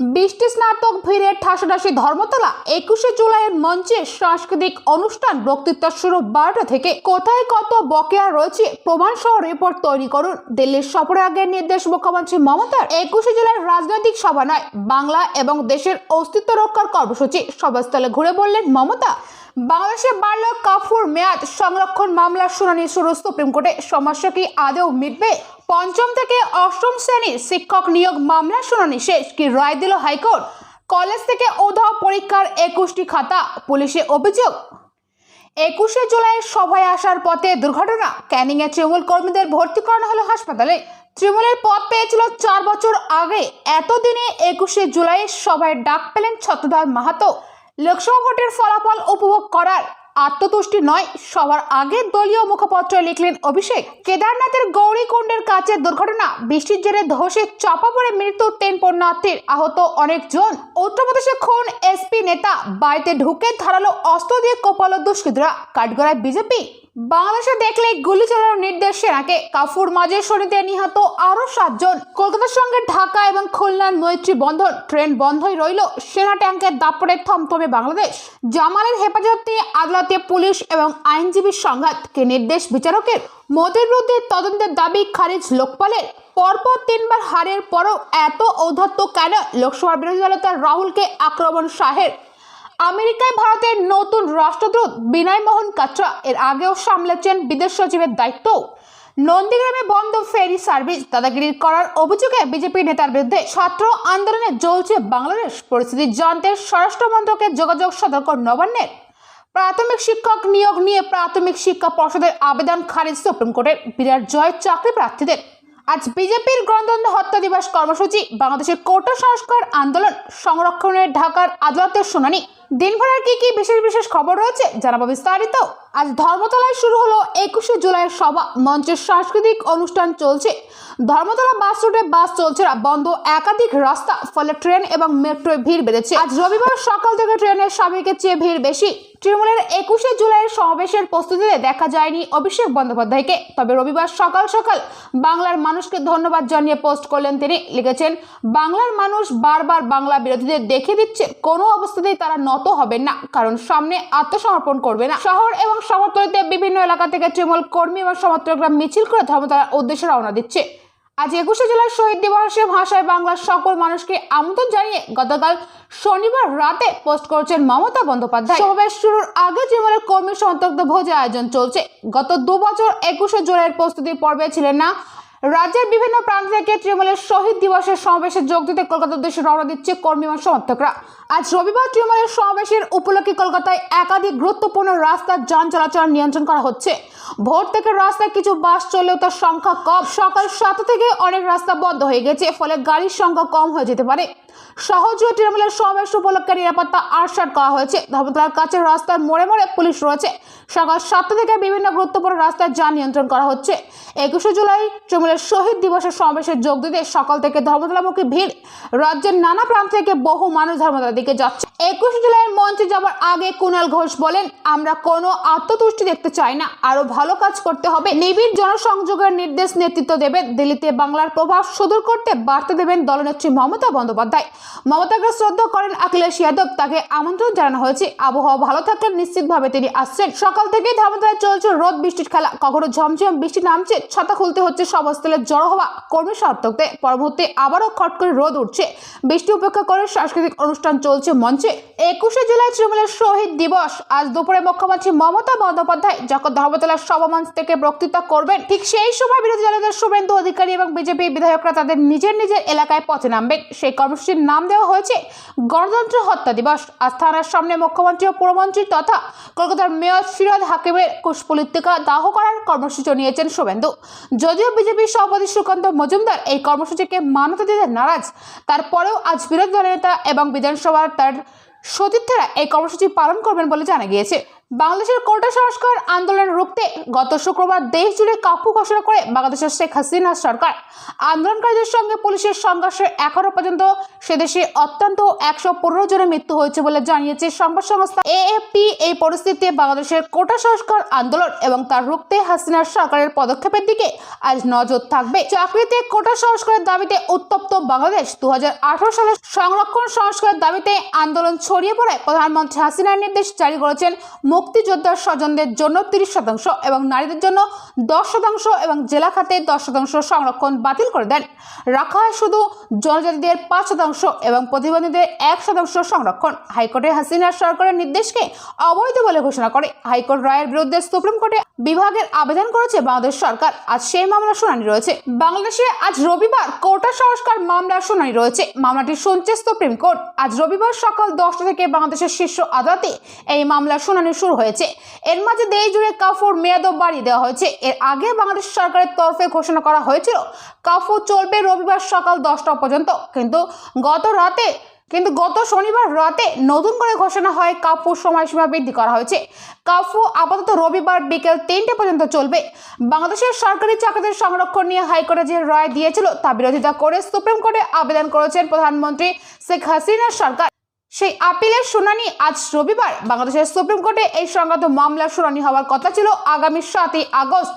বৃষ্টি স্নাতক ভিড়ে ঠাসাঠাসি ধর্মতলা একুশে জুলাইয়ের মঞ্চে সাংস্কৃতিক অনুষ্ঠান বক্তৃতা শুরু বারোটা থেকে। কোথায় কত বকেয়া রয়েছে প্রমাণ সহ রিপোর্ট তৈরি করুন। দিল্লির সফরের আগে নির্দেশ মুখ্যমন্ত্রী মমতার। একুশে জুলাই রাজনৈতিক সভা নয়, বাংলা এবং দেশের অস্তিত্ব রক্ষার কর্মসূচি। সভাস্থলে ঘুরে বললেন মমতা, বাংলাদেশে বাড়ল কাফুর মেয়াদ সংরক্ষণ মামলার শুনানি শুরু সুপ্রিম কোর্টে। সমস্যা কি আদৌ মিটবে? পঞ্চম থেকে অষ্টম শ্রেণির শিক্ষক নিয়োগ মামলার শুনানি শেষ। কি রায় দিল হাইকোর্ট? কলেজ থেকে উধাও পরীক্ষার একুশটি খাতা, পুলিশে অভিযোগ। একুশে জুলাই সভায় আসার পথে দুর্ঘটনা। ক্যানিংয়ে তৃণমূল কর্মীদের ভর্তি করানো হলো হাসপাতালে। তৃণমূলের পদ পেয়েছিল চার বছর আগে। এতদিনে একুশে জুলাই সভায় ডাক পেলেন ছত্রধর মাহাতো। লোকসভা ভোটের ফলাফল উপভোগ করার আত্মতুষ্টি নয়, সবার আগে দলীয় মুখপত্র লিখলেন অভিষেক। কেদারনাথের গৌরীকুণ্ডের কাছে দুর্ঘটনা, বৃষ্টির জেরে ধসে চাপা পড়ে মৃত্যু তিন পণ্যার্থীর আহত অনেকজন। উত্তরপ্রদেশে খুন এসপি নেতা বাড়িতে ঢুকে ধারালো অস্ত্র দিয়ে কোপালো দুষ্কৃতরা। কাঠগড়ায় বিজেপি বাংলাদেশে দেখলে গুলি চালানোর নির্দেশ সেনাকে কাফুর মাঝে শনিতে নিহত আরও সাতজন। কলকাতার সঙ্গে ঢাকা এবং খুলনার মৈত্রী বন্ধন, ট্রেন বন্ধই রইল। সেনা ট্যাঙ্কের দাপড়ে থমথমে বাংলাদেশ। জামালের হেফাজতে আদালতে পুলিশ এবং আইনজীবীর সংঘাতকে নির্দেশ বিচারকের? মোদির বিরুদ্ধে তদন্তের দাবি খারিজ লোকপালের। পরপর তিনবার হারের পরও এত ঔদ্ধত্য কেন? লোকসভার বিরোধী দলতার রাহুলকে আক্রমণ শাহের। আমেরিকায় ভারতের নতুন রাষ্ট্রদূত বিনয় মোহন কাটরা এর আগেও সামলেছেন বিদেশ সচিবের দায়িত্ব। নন্দীগ্রামে বন্ধ ফেরি সার্ভিস দাদাগিরি করার অভিযোগে বিজেপি নেতার বিরুদ্ধে ছাত্র আন্দোলনে জ্বলছে বাংলাদেশ পরিস্থিতি। জানতে স্বরাষ্ট্র মন্ত্রকের যোগাযোগ সতর্ক নবান্নের। প্রাথমিক শিক্ষক নিয়োগ নিয়ে প্রাথমিক শিক্ষা পর্ষদের আবেদন খারিজ। সুপ্রিম কোর্টের বিরাট জয় চাকরি প্রার্থীদের আজ বিজেপির গণতন্ত্র হত্যা দিবস কর্মসূচি, বাংলাদেশের কোটা সংস্কার আন্দোলন সংরক্ষণের ঢাকার আদালতের শুনানি। দিনভরের কি কি বিশেষ বিশেষ খবর রয়েছে জানাব বিস্তারিত। আজ ধর্মতলায় শুরু হলো একুশে জুলাইয়ের সভা। মঞ্চের সাংস্কৃতিক অনুষ্ঠান চলছে। ধর্মতলা বাস রুটে বাস চলছে না, বন্ধ একাধিক রাস্তা, ফলে ট্রেন এবং মেট্রোয় ভিড় বেড়েছে। আজ রবিবার সকাল থেকে ট্রেনের স্বাভাবিকের চেয়ে ভিড় বেশি। তৃণমূলের একুশে জুলাইয়ের সমাবেশের প্রস্তুতিতে দেখা যায়নি অভিষেক বন্দ্যোপাধ্যায়কে। তবে রবিবার সকাল সকাল বাংলার মানুষকে ধন্যবাদ জানিয়ে পোস্ট করলেন তিনি। লিখেছেন, বাংলার মানুষ বারবার বাংলা বিরোধীদের দেখে দিচ্ছে, কোনো অবস্থাতেই তারা নত হবেন না, কারণ সামনে আত্মসমর্পণ করবে না। শহর এবং শহরতলিতে বিভিন্ন এলাকা থেকে তৃণমূল কর্মী এবং সমর্থকরা মিছিল করে ধর্মতলার উদ্দেশ্যে রওনা দিচ্ছে। আজ একুশে জেলার শহীদ দিবসে ভাষায় বাংলার সকল মানুষকে আমন্ত্রণ জানিয়ে গতকাল শনিবার রাতে পোস্ট করেছেন মমতা বন্দ্যোপাধ্যায়। সমাবেশ শুরুর আগে তৃণমূলের কর্মী সমর্থকদের ভোজের আয়োজন চলছে। গত দু বছর একুশে জুলাইয়ের প্রস্তুতি পর্বে ছিলেন না রাজ্যের বিভিন্ন প্রান্ত থেকে তৃণমূলের শহীদ দিবসের সমাবেশে যোগ দিতে কলকাতার উদ্দেশ্যে রওনা দিচ্ছে কর্মী এবং সমর্থকরা। আজ রবিবার তৃণমূলের সমাবেশের উপলক্ষে কলকাতায় একাধিক গুরুত্বপূর্ণ রাস্তার যান চলাচল নিয়ন্ত্রণ করা হচ্ছে। ভোর থেকে রাস্তায় কিছু বাস চললেও তার সংখ্যা কম। সকাল সাতটা থেকে অনেক রাস্তা বন্ধ হয়ে গেছে, ফলে গাড়ির সংখ্যা কম হয়ে যেতে পারে। সহজ ও তৃণমূলের সমাবেশ উপলক্ষে নিরাপত্তা আটসাট করা হয়েছে। ধর্মতলার কাছে রাস্তার মোড়ে মোড়ে পুলিশ রয়েছে। সকাল সাতটা থেকে বিভিন্ন গুরুত্বপূর্ণ রাস্তায় যান নিয়ন্ত্রণ করা হচ্ছে। একুশে জুলাই তৃণমূলের শহীদ দিবসের সমাবেশে যোগ দিতে সকাল থেকে ধর্মতলামুখী ভিড়। রাজ্যের নানা প্রান্ত থেকে বহু মানুষ ধর্মতলার দিকে যাচ্ছে। একুশে জুলাইয়ের মঞ্চে যাবার আগে কুণাল ঘোষ বলেন, আমরা কোনো আত্মতুষ্টি দেখতে চাই না। আরও ভালো কাজ করতে হবে। নিবিড় জনসংযোগের নির্দেশ নেতৃত্ব দেবেন। দিল্লিতে বাংলার প্রভাব সুদূর করতে বার্তা দেবেন দলনেত্রী মমতা বন্দ্যোপাধ্যায়। মমতাকে শ্রদ্ধা করেন অখিলেশ যাদব। তাকে আমন্ত্রণ জানানো হয়েছে। আবহাওয়া ভালো থাকলে নিশ্চিতভাবে তিনি আসছেন। সকাল থেকেই ধর্মতলায় চলছে রোদ বৃষ্টির খেলা। কখনো ঝমঝম বৃষ্টি নামছে, ছাতা খুলতে হচ্ছে সবস্থলে জড়ো হওয়া কর্মী সমর্থকদের। পরবর্তী আবারও খট করে রোদ উঠছে। বৃষ্টি উপেক্ষা করে সাংস্কৃতিক অনুষ্ঠান চলছে মঞ্চে। একুশে জুলাই তৃণমূলের শহীদ দিবস। আজ দুপুরে মুখ্যমন্ত্রী মমতা বন্দ্যোপাধ্যায় যখন ধর্মতলার সভামঞ্চ থেকে বক্তৃতা করবেন, ঠিক সেই সময় বিরোধী দলের শুভেন্দু অধিকারী এবং বিজেপি বিধায়করা তাদের নিজের নিজের এলাকায় পথে নামবেন। সেই কর্মসূচির নাম দেওয়া হয়েছে গণতন্ত্র হত্যা দিবস। আজ থানার সামনে মুখ্যমন্ত্রী ও পুরমন্ত্রী তথা কলকাতার মেয়র ফিরাদ হাকিমের কুশপুলিত্তিকা দাহ করার কর্মসূচি নিয়েছেন শুভেন্দু। যদিও বিজেপির সভাপতি সুকান্ত মজুমদার এই কর্মসূচিকে মান্যতা দিতে নারাজ, তারপরেও আজ বিরোধী দলের নেতা এবং বিধানসভার তার সতীর্থেরা এই কর্মসূচি পালন করবেন বলে জানা গিয়েছে। বাংলাদেশের কোটা সংস্কার আন্দোলন রুখতে গত শুক্রবার দেশ জুড়ে কাকু ঘোষণা করে বাংলাদেশের শেখ হাসিনা সরকার। আন্দোলনকারীদের সঙ্গে পুলিশের সংঘর্ষে এখনও পর্যন্ত সেদেশে অত্যন্ত একশো পনেরো জনের মৃত্যু হয়েছে বলে জানিয়েছে সংবাদ সংস্থা। এএফপি এই পরিস্থিতিতে বাংলাদেশের কোটা সংস্কার আন্দোলন এবং তার রুখতে হাসিনার সরকারের পদক্ষেপের দিকে আজ নজর থাকবে। চাকরিতে কোটা সংস্কারের দাবিতে উত্তপ্ত বাংলাদেশ দু সালে সংরক্ষণ সংস্কারের দাবিতে আন্দোলন ছড়িয়ে পড়ায় প্রধানমন্ত্রী হাসিনার নির্দেশ জারি করেছেন মুক্তিযোদ্ধার স্বজনদের জন্য তিরিশ শতাংশ এবং নারীদের জন্য দশ শতাংশ এবং জেলা খাতে দশ শতাংশ সংরক্ষণ বাতিল করে দেন। রাখা হয় শুধু জনজাতিদের পাঁচ শতাংশ এবং প্রতিবন্ধীদের এক শতাংশ সংরক্ষণ। হাইকোর্টে হাসিনা সরকারের নির্দেশকে অবৈধ বলে ঘোষণা করে। হাইকোর্ট রায়ের বিরুদ্ধে সুপ্রিম কোর্টে বিভাগের আবেদন করেছে বাংলাদেশ সরকার। আজ সেই মামলার শুনানি রয়েছে। বাংলাদেশে আজ রবিবার কোটা সংস্কার মামলার শুনানি রয়েছে। মামলাটি শুনছে সুপ্রিম কোর্ট। আজ রবিবার সকাল দশটা থেকে বাংলাদেশের শীর্ষ আদালতে এই মামলার শুনানি শুরু হয়েছে। এর মাঝে দেশ জুড়ে কাফুর মেয়াদও বাড়িয়ে দেওয়া হয়েছে। এর আগে বাংলাদেশ সরকারের তরফে ঘোষণা করা হয়েছিল কাফু চলবে রবিবার সকাল দশটা পর্যন্ত। কিন্তু গত রাতে কিন্তু গত শনিবার রাতে নতুন করে ঘোষণা হয় কাফু সময়সীমা বৃদ্ধি করা হয়েছে। কাফু আপাতত রবিবার বিকেল তিনটে পর্যন্ত চলবে। বাংলাদেশের সরকারি চাকরিদের সংরক্ষণ নিয়ে হাইকোর্টে যে রায় দিয়েছিল তা বিরোধিতা করে সুপ্রিম কোর্টে আবেদন করেছেন প্রধানমন্ত্রী শেখ হাসিনার সরকার। সেই আপিলের শুনানি আজ রবিবার। বাংলাদেশের সুপ্রিম কোর্টে এই সংক্রান্ত মামলার শুনানি হওয়ার কথা ছিল আগামী সাতই আগস্ট।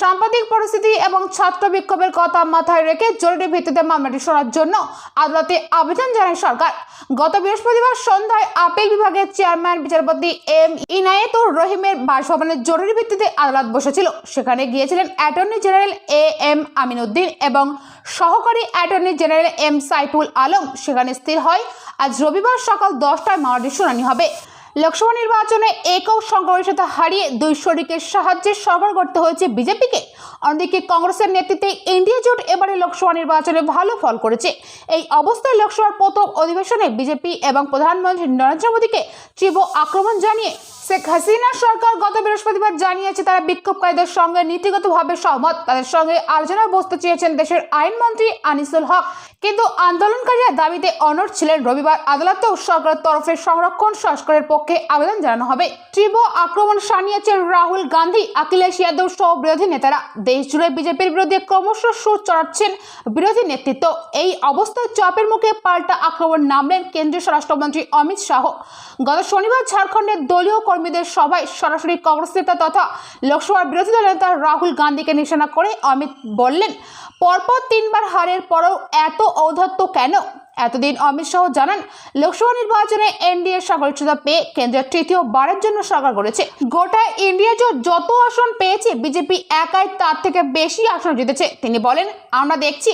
সাম্প্রতিক পরিস্থিতি এবং ছাত্র বিক্ষোভের কথা মাথায় রেখে জরুরি ভিত্তিতে মামলাটি শোনার জন্য আদালতে আবেদন জানায় সরকার। গত বৃহস্পতিবার সন্ধ্যায় আপিল বিভাগের চেয়ারম্যান বিচারপতি এম ইনায়েতুর রহিমের বাসভবনে জরুরি ভিত্তিতে আদালত বসেছিল। সেখানে গিয়েছিলেন attorney general A M Aminuddin এবং সহকারী attorney general M Saiful Alam. সেখানে স্থির হয় আজ রবিবার সকাল দশটায় মামলাটির শুনানি হবে। লোকসভা নির্বাচনে একক সংখ্যাগরিষ্ঠতা হারিয়ে দুই শরিকের সাহায্যে সরকার করতে হয়েছে বিজেপিকে। অন্যদিকে কংগ্রেসের নেতৃত্বে ইন্ডিয়া জোট এবারে লোকসভা নির্বাচনে ভালো ফল করেছে। এই অবস্থায় লোকসভার প্রথম অধিবেশনে বিজেপি এবং প্রধানমন্ত্রী নরেন্দ্র মোদীকে তীব্র আক্রমণ জানিয়ে শেখ হাসিনা সরকার গত বৃহস্পতিবার জানিয়েছে তারা বিক্ষোভকারীদের সঙ্গে নীতিগতভাবে সহমত। তাদের সঙ্গে আলোচনায় বসতে চেয়েছেন দেশের আইনমন্ত্রী আনিসুল হক। কিন্তু আন্দোলনকারীরা দাবিতে অনড় ছিলেন। রবিবার আদালতেও সরকারের তরফে সংরক্ষণ সংস্কারের পক্ষে আবেদন জানানো হবে। তীব্র আক্রমণ সানিয়েছেন রাহুল গান্ধী, অখিলেশ যাদব সহ বিরোধী নেতারা। দেশ জুড়ে বিজেপির বিরুদ্ধে ক্রমশ সুর চড়াচ্ছেন বিরোধী নেতৃত্ব। এই অবস্থায় চাপের মুখে পাল্টা আক্রমণ নামলেন কেন্দ্রীয় স্বরাষ্ট্রমন্ত্রী অমিত শাহ। গত শনিবার ঝাড়খণ্ডের দলীয় কর্মীদের সভায় সরাসরি কংগ্রেস নেতা তথা লোকসভার বিরোধী দলের নেতা রাহুল গান্ধীকে নিশানা করে অমিত বললেন, পরপর তিনবার হারের পরেও এত ঔদ্ধত্য কেন? এতদিন অমিত শাহ জানান, লোকসভা নির্বাচনে এনডিএ সংগঠিত পেয়ে কেন্দ্রের তৃতীয় বারের জন্য সরকার করেছে গোটা ইন্ডিয়া জোট যত আসন পেয়েছে, বিজেপি একাই তার থেকে বেশি আসন জিতেছে। তিনি বলেন, আমরা দেখছি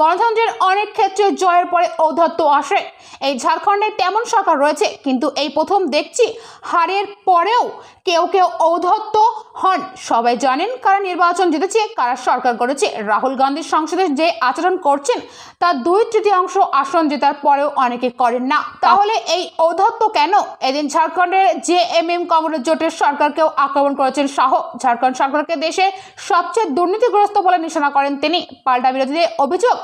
গণতন্ত্রের অনেক ক্ষেত্রে জয়ের পরে ঔদ্ধত্য আসে। এই ঝাড়খণ্ডে তেমন সরকার রয়েছে, কিন্তু এই প্রথম দেখছি হারের পরেও কেউ কেউ ঔদ্ধত্য হন। সবাই জানেন কারা নির্বাচন জিতেছে, কারা সরকার করেছে। রাহুল গান্ধীর সংসদে যে আচরণ করছেন, তার দুই তৃতীয়াংশ আসন জেতার পরেও অনেকে করেন না। তাহলে এই ঔদ্ধত্য কেন? এদিন ঝাড়খণ্ডের জে এম এম কংগ্রেস জোটের সরকারকেও আক্রমণ করেছেন শাহ। ঝাড়খণ্ড সরকারকে দেশের সবচেয়ে দুর্নীতিগ্রস্ত বলে নিশানা করেন তিনি। পাল্টা বিরোধীদের অভিযোগ,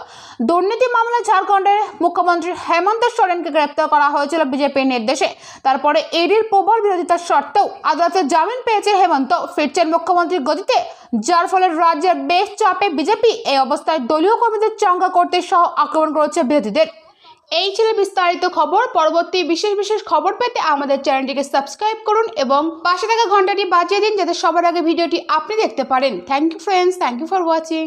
দুর্নীতি মামলায় ঝাড়খণ্ডের মুখ্যমন্ত্রী হেমন্ত সোরেনকে গ্রেপ্তার করা হয়েছিল বিজেপির নির্দেশে। তারপরে ইডির প্রবল বিরোধিতার সত্ত্বেও আদালতে জামিন পেয়েছে হেমন্ত। ফিরছেন মুখ্যমন্ত্রীর গতিতে, যার ফলে রাজ্যের বেশ চাপে বিজেপি এই অবস্থায় দলীয় কর্মীদের চাঙ্গা করতে সহ আক্রমণ করেছে বিরোধীদের। এই ছিল বিস্তারিত খবর। পরবর্তী বিশেষ বিশেষ খবর পেতে আমাদের চ্যানেলটিকে সাবস্ক্রাইব করুন এবং পাশে থাকা ঘন্টাটি বাজিয়ে দিন যাতে সবার আগে ভিডিওটি আপনি দেখতে পারেন। Thank you friends thank you for watching